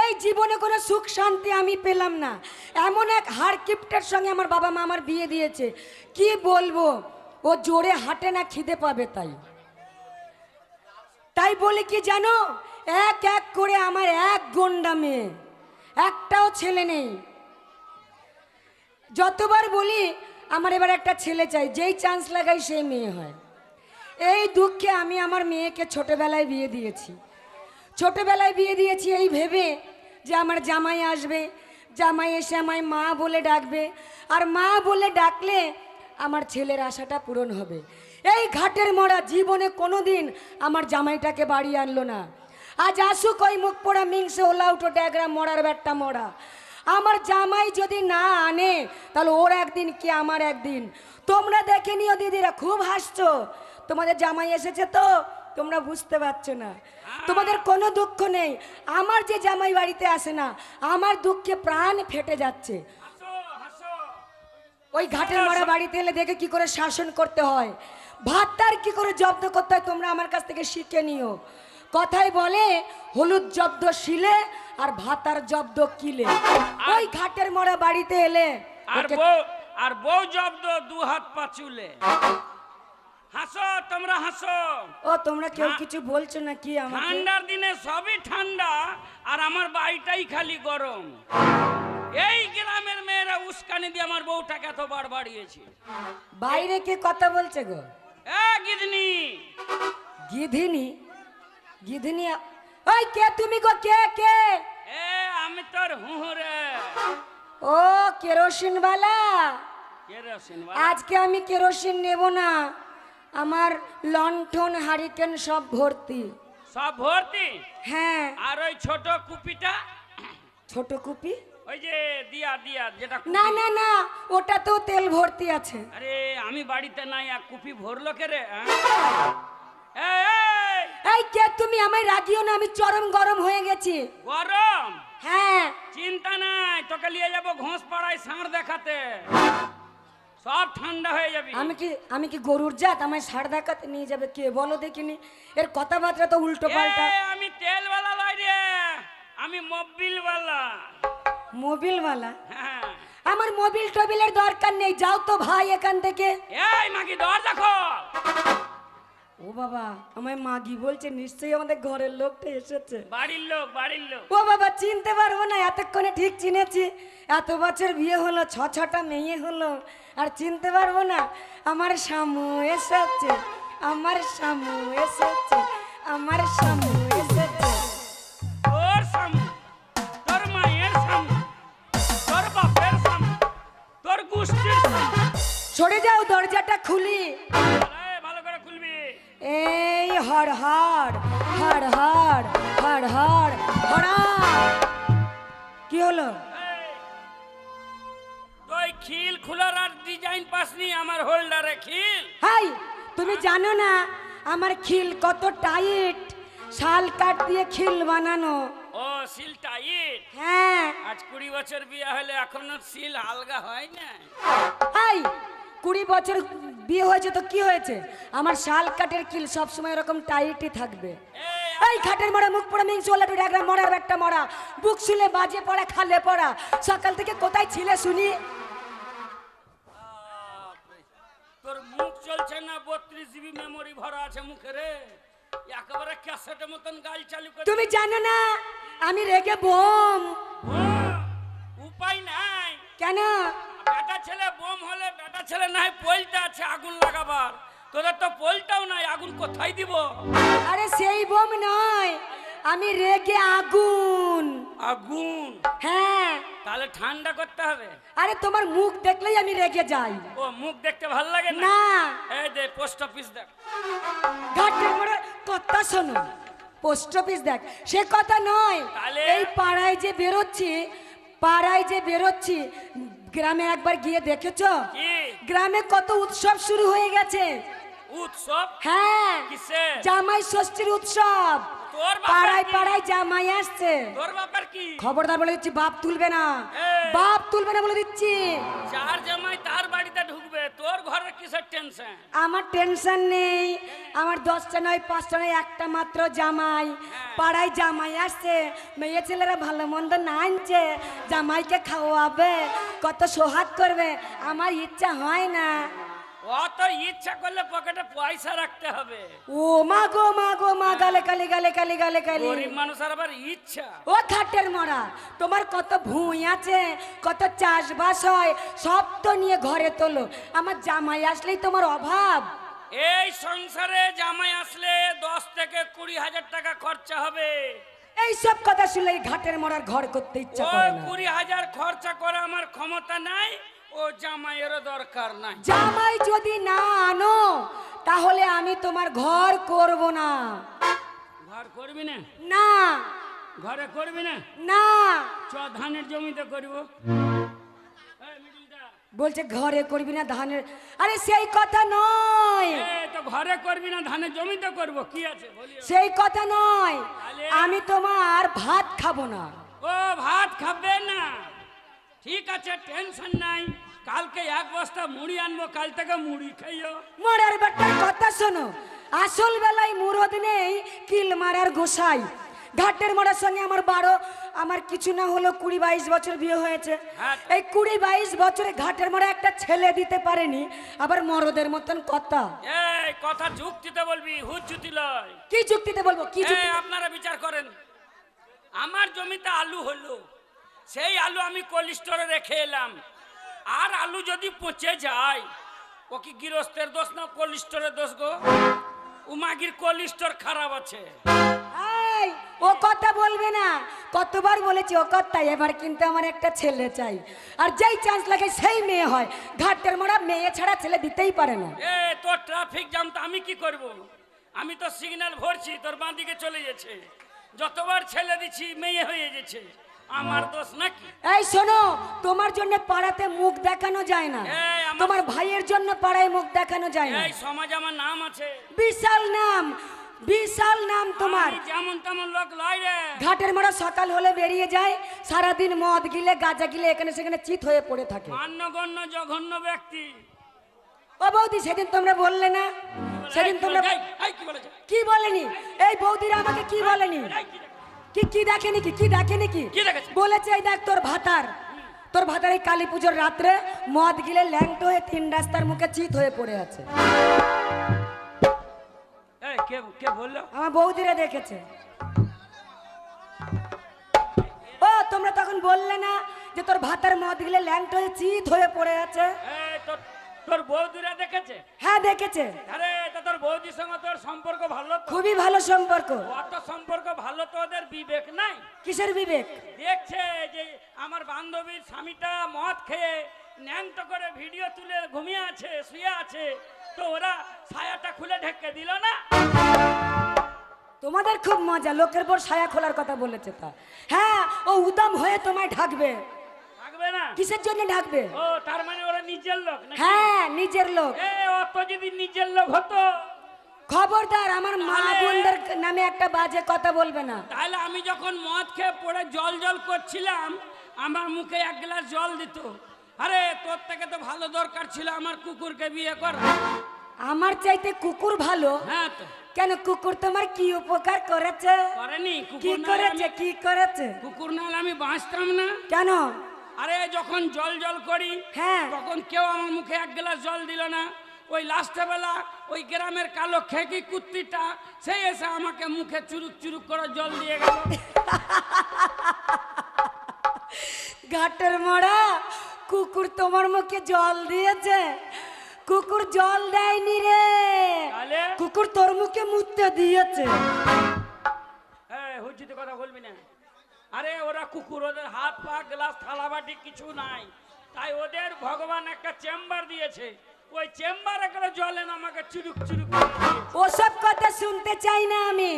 এই জীবনে কোনো সুখ শান্তি আমি পেলাম না। এমন এক হাড় কিপ্টের সঙ্গে আমার বাবা মা আমার বিয়ে দিয়েছে। কি বলব? ও জোরে হাঁটে না, খিদে পাবে তাই। তাই বলে কি জানো? এক এক করে আমার এক গন্ডা মেয়ে। একটাও ছেলে নেই। যতবার বলি, আমার এবার একটা ছেলে চাই, যেই চান্স লাগাই সেই মেয়ে হয়। এই দুঃখে আমি আমার মেয়েকে ছোটবেলায় বিয়ে দিয়েছি। ছোটবেলায় বিয়ে দিয়েছি এই ভেবে যে আমার জামাই আসবে, জামাই এসে আমায় মা বলে ডাকবে। আর মা বলে ডাকলে আমার ছেলের আশাটা পূরণ হবে। এই ঘাটের মরা জীবনে কোনো দিন আমার জামাইটাকে বাড়ি আনলো না। আজ আসুক ওই মুখ পোড়া মিংসে ওলা উঠো ড্যাগরা মরার ব্যাটটা মরা আমার জামাই যদি না আনে, তাহলে ওর একদিন কি আমার একদিন? তোমরা দেখে নিও দিদিরা, খুব হাসছো। তোমাদের জামাই এসেছে তো? তোমরা বুঝতে পারছ না। তোমাদের কোনো দুঃখ নেই। আমার যে জামাই বাড়িতে আসে না আমার দুঃখে প্রাণ ফেটে যাচ্ছে। ওই ঘাটের মারা বাড়িতে এলে দেখে কি করে শাসন করতে হয়। ভাতটার কি করে জব্দ করতে হয় তোমরা আমার কাছ থেকে শিখে নিও। কথায় বলে হলুদ জব্দ শিলে আর ভাতার জব্দ কিলে। ওই ঘাটের মরা বাড়িতে এলে আর বউ আর বউ জব্দ দু হাত পাচুলে হাসো তোমরা হাসো। ও তোমরা কেউ কিছু বলছো না কি আমাকে? ঠান্ডার দিনে সবই ঠান্ডা আর আমার বাড়িটাই খালি গরম। এই গ্রামের মেয়েরা উস্কানি দিয়ে আমার বউটাকে এত বার বাড়িয়েছে। বাইরে কে কথা বলছে গো? এ গিদনি গিধিনি? গিধিনি ওই কে তুমি গো? কে কে? এ আমি তোর হুহুরে ও কেরোসিন বালা কেরোসিন আজকে আমি কেরোসিন নেব না। আমার লণ্ঠন হারিকেন সব ভর্তি। সব ভর্তি? হ্যাঁ। আর ওই ছোট কুপিটা? ছোট কুপি? ওই যে দিয়া দিয়া যেটা। না না না ওটা তো তেল ভর্তি আছে। আরে আমি বাড়িতে নাই এক কুপি ভরলো কে রে হ্যাঁ? এই, কে তুমি আমায় রাগিও না আমি চরম গরম হয়ে গেছি। গরম? হ্যাঁ। চিন্তা নাই তোকে নিয়ে যাব ঘোষ পাড়ায় ষাঁড় দেখাতে। সব ঠান্ডা হয়ে যাবে। আমি কি আমি কি গরুর জাত? আমায় সার দেখাতে নিয়ে যাবে কে? বলো দেখিনি। এর কথাবার্তা তো উল্টো পাল্টা। আমি আমি তেলওয়ালা লয় রে। আমি মোবিলওয়ালা। মোবিলওয়ালা? হ্যাঁ। আমার মোবিল টোবিলের দরকার নেই। যাও তো ভাই এখান থেকে। এই মাগি দরজা খোল। ও বাবা আমায় মাগি বলছে নিশ্চয়ই আমাদের ঘরের লোকটা এসেছে। বাড়ির লোক বাড়ির লোক। ও বাবা চিনতে পারব না এতক্ষণে ঠিক চিনেছি। এত বছর বিয়ে হলো ছ ছটা মেয়ে হলো আর চিনতে পারব না আমার শামু এসেছে আমার শামু এসেছে আমার শামু এসেছে। তোর সামু তোর মায়ের সামু তোর বাপের সামু তোর গোষ্ঠীর সামু সরে যাও দরজাটা খুলি। এই হর হর হর হর হর হর হরা কি হলো? তুই খিল খোলার আর ডিজাইন পাসনি আমার হোল্ডারে খিল? হাই তুমি জানো না আমার খিল কত টাইট শাল কাট দিয়ে খিল বানানো। ও সিল টাইট হ্যাঁ। আজ কুড়ি বছর বিয়ে হলে এখনও সিল আলগা হয় না হাই কুড়ি বছর বিয়ে হয়েছে তো কি হয়েছে? আমার শাল কাঠের কিল সবসময় এরকম টাইটই থাকবে। এই, খাটের মরা মুখ পড়া মিংস ওলা ডাগরা মরার একটা মরা। বুক শুলে বাজে পড়া খালে পড়া। সকাল থেকে কোথায় ছিলে শুনি। তোর মুখ চলছে না বত্রিশ জিবি মেমোরি ভরা আছে মুখে রে। একেবারে ক্যাসেটের মতন গাল চালু করে তুমি জানো না আমি রেগে বোম। উপায় নাই। কেন? বেটা ছেলে বোম হলে বেটা ছেলে নাই পোলটা আছে আগুন লাগাবার। তোদের তো পোলটাও নাই আগুন কোথায় দিব? আরে সেই বোম নয় আমি রেগে আগুন। আগুন? হ্যাঁ। তাহলে ঠান্ডা করতে হবে। আরে তোমার মুখ দেখলেই আমি রেগে যাই। ও মুখ দেখতে ভালো লাগে না? না। এই দে পোস্ট অফিস দেখ। ঘাটের মোড়ে কথা শোনো। পোস্ট অফিস দেখ। সে কথা নয় তাহলে? এই পাড়ায় যে বেরোচ্ছি পাড়ায় যে বেরোচ্ছি গ্রামে একবার গিয়ে দেখেছ? গ্রামে কত উৎসব শুরু হয়ে গেছে। উৎসব? হ্যাঁ জামাই ষষ্ঠীর উৎসব। পাড়ায় পাড়ায় জামাই আসছে। তোর বাপের কি? খবরদার বলে দিচ্ছি বাপ তুলবে না। বাপ তুলবে না বলে দিচ্ছি। চার জামাই তার বাড়িতে তোর ঘরের কিসের টেনশন আমার টেনশন নেই। আমার দশটা নয় পাঁচটা নয় একটা মাত্র জামাই। পাড়ায় জামাই আসছে মেয়ে ছেলেরা ভালো মন্দ না আনছে জামাইকে খাওয়াবে কত সোহাগ করবে। আমার ইচ্ছা হয় না। অত ইচ্ছা করলে পকেটে পয়সা রাখতে হবে। ও মা গো মা গো মা গালে কালি গালে কালি গালে কালি। গরিব মানুষের আবার ইচ্ছা। ও খাটের মরা তোমার কত ভুঁই আছে কত চাষবাস হয় সব তো নিয়ে ঘরে তোলো। আমার জামাই আসলেই তোমার অভাব। এই সংসারে জামাই আসলে দশ থেকে কুড়ি হাজার টাকা খরচা হবে। এই সব কথা শুনলে ঘাটের মরার ঘর করতে ইচ্ছা করে না। কুড়ি হাজার খরচা করা আমার ক্ষমতা নাই ও জামাইয়েরও দরকার নাই। জামাই যদি না আনো তাহলে আমি তোমার ঘর করব না। ঘর করবি না? না। ঘরে করবি না? না। চ ধানের জমিতে করব। বলছে ঘরে করবি না ধানের। আরে সেই কথা নয়। তো ঘরে করবি না ধানের জমিতে করব কি আছে সেই কথা নয়। আমি তোমার ভাত খাব না। ও ভাত খাবে না। ঠিক আছে টেনশন নাই। কালকে এক বস্তা মুড়ি আনব কাল থেকে মুড়ি খাইও। মরার বাটার কথা শোনো আসল বেলায় মুরদ নেই কিল মারার গোসাই। ঘাটের মোড়ার সঙ্গে আমার বারো আমার কিছু না হলো কুড়ি বাইশ বছর বিয়ে হয়েছে। হ্যাঁ। এই কুড়ি বাইশ বছরে ঘাটের মরা একটা ছেলে দিতে পারেনি আবার মরদের মতন কথা। এই কথা যুক্তিতে বলবি হুজ্জুতি লয়। কি যুক্তিতে বলব? কি এই, আপনারা বিচার করেন। আমার জমিতে আলু হলো সেই আলু আমি কোল্ড স্টোরে রেখে এলাম। আর আলু যদি পচে যায় ও কি গৃহস্থের দোষ না কোল্ড দোষ গো? উমাগির কোল্ড স্টোর খারাপ আছে। ও কথা বলবে না। কতবার বলেছি ও কথা এবার কিন্তু আমার একটা ছেলে চাই। আর যেই চান্স লাগে সেই মেয়ে হয়। ঘাটের মরা মেয়ে ছাড়া ছেলে দিতেই পারে না। এ তোর ট্রাফিক জ্যাম তো আমি কি করব? আমি তো সিগন্যাল ভরছি তোর বাঁ দিকে চলে গেছে যতবার ছেলে দিচ্ছি মেয়ে হয়ে গেছে আমার দোষ নাকি? এই শোনো তোমার জন্য পাড়াতে মুখ দেখানো যায় না। তোমার ভাইয়ের জন্য পাড়ায় মুখ দেখানো যায় না। এই সমাজ আমার নাম আছে। বিশাল নাম বিশাল নাম তোমার। যেমন তেমন লোক লয় রে। ঘাটের মারা সকাল হলে বেরিয়ে যায় সারাদিন মদ গিলে গাঁজা গিলে এখানে সেখানে চিত হয়ে পড়ে থাকে। মান্যগণ্য জঘন্য ব্যক্তি। ও বৌদি সেদিন তোমরা বললে না? সেদিন তোমরা কি বলেনি? এই বৌদিরা আমাকে কি বলেনি? কি দেখে? কি কি দেখেনি কি কি দেখেনি কি কি বলেছে এই দেখ তোর ভাতার। তোর ভাতার এই কালী পুজোর রাত্রে মদ গিলে ল্যাংটো হয়ে তিন রাস্তার মুখে চিত হয়ে পড়ে আছে। আমার বৌদিরা দেখেছে। ও তোমরা তখন বললে না যে তোর ভাতার মদ গিলে ল্যাংটো হয়ে চিত হয়ে পড়ে আছে? এই তোর বৌদিরা দেখেছে? হ্যাঁ দেখেছে। আরে তা তোর বৌদির সঙ্গে তোর সম্পর্ক ভালো খুবই ভালো সম্পর্ক। অত সম্পর্ক ভালো তো ওদের বিবেক নাই? কিসের বিবেক? দেখছে যে আমার বান্ধবীর স্বামীটা মদ খেয়ে ন্যাংটো করে ভিডিও তুলে ঘুমিয়ে আছে শুয়ে আছে তো ওরা ছায়াটা খুলে ঢেকে দিল না? তোমাদের খুব মজা লোকের পর ছায়া খোলার কথা বলেছে তা। হ্যাঁ ও উদম হয়ে তোমায় ঢাকবে। থাকবে না? কিসের জন্য ঢাকবে ও তার মানে ওরা নিজের লোক নাকি? হ্যাঁ নিজের লোক। এ অত যদি নিজের লোক হতো? খবরদার আমার মা বোনদের নামে একটা বাজে কথা বলবে না। তাহলে আমি যখন মদ খেয়ে পড়ে জল জল করছিলাম আমার মুখে এক গ্লাস জল দিত। আরে তোর থেকে তো ভালো দরকার ছিল আমার কুকুরকে বিয়ে কর। আমার চাইতে কুকুর ভালো? হ্যাঁ তো। কেন কুকুর তোমার কি উপকার করেছে? করেনি কি কুকুর না হলে করেছে কি করেছে? কুকুর না হলে আমি বাঁচতাম না। কেন? আরে যখন জল জল করি হ্যাঁ। তখন কেউ আমার মুখে এক গ্লাস জল দিল না। ওই লাস্টে বেলা ওই গ্রামের কালো খেকি কুত্তিটা সেই এসে আমাকে মুখে চুরুক চুরুক করে জল দিয়ে গেল। ঘাটের মরা কুকুর তোমার মুখে জল দিয়েছে। কুকুর জল দেয়নি রে। কুকুর তোর মুখে মুততে দিয়েছে। হ্যাঁ হুজ্জিতে কথা বলবি না। আরে ওরা কুকুর ওদের হাত পা গ্লাস থালা বাটি কিছু নাই। তাই ওদের ভগবান একটা চেম্বার দিয়েছে। ওই চেম্বারে করে জলে আমাকে চুরুক চুরুক। ওসব কথা শুনতে চাই না আমি?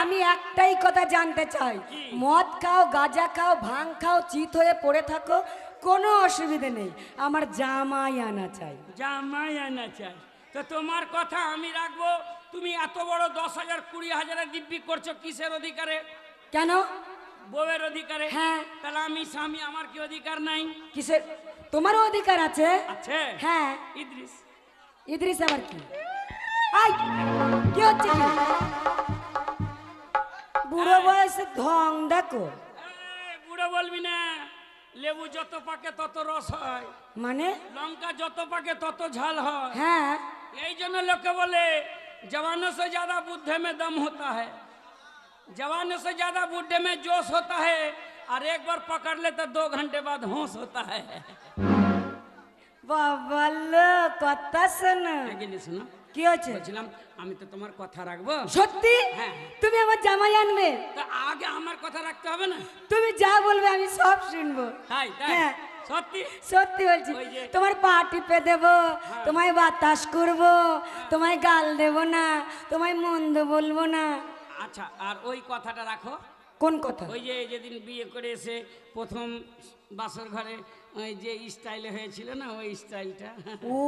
আমি একটাই কথা জানতে চাই। মদ খাও গাঁজা খাও ভাং খাও চিত হয়ে পড়ে থাকো কোনো অসুবিধে নেই। আমার জামাই আনা চাই। জামাই আনা চাই। তো তোমার কথা আমি রাখব। তুমি এত বড় দশ হাজার কুড়ি হাজারের দিব্যি করছ কিসের অধিকারে? কেন? বউয়ের অধিকারে হ্যাঁ। তাহলে আমি স্বামী আমার কি অধিকার নাই কিসের তোমারও অধিকার আছে আছে হ্যাঁ ইদ্রিস ইদ্রিস আবার কি আই কি হচ্ছে কি বুড়ো বয়সে ধং দেখো এই, বুড়ো বলবি না লেবু যত পাকে তত রস হয় মানে লঙ্কা যত পাকে তত ঝাল হয় হ্যাঁ यही जन लोग के बोले जवानों से ज्यादा बुढ़े में दम होता है जवानों से ज्यादा बुढ़े में जोश होता है और एक बार पकड़ ले तो दो घंटे बाद होश होता है বাবা লো কথা শোনো लेकिन सुनो কি হচ্ছে বলছিলাম আমি তো তোমার কথা রাখবো সত্যি হ্যাঁ। তুমি আমার জামাই আনবে তা আগে আমার কথা রাখতে হবে না তুমি যা বলবে আমি সব শুনবো তাই তাই হ্যাঁ। সত্যি সত্যি বলছি ওই যে- তোমার পা টিপে দেব তোমায় বাতাস করব তোমায় গাল দেব না তোমায় মন্দ বলবো না আচ্ছা আর ওই কথাটা রাখো। কোন কথা? ওই যে যেদিন বিয়ে করে এসে প্রথম বাসর ঘরে ওই যে স্টাইলে হয়েছিল না ওই স্টাইলটা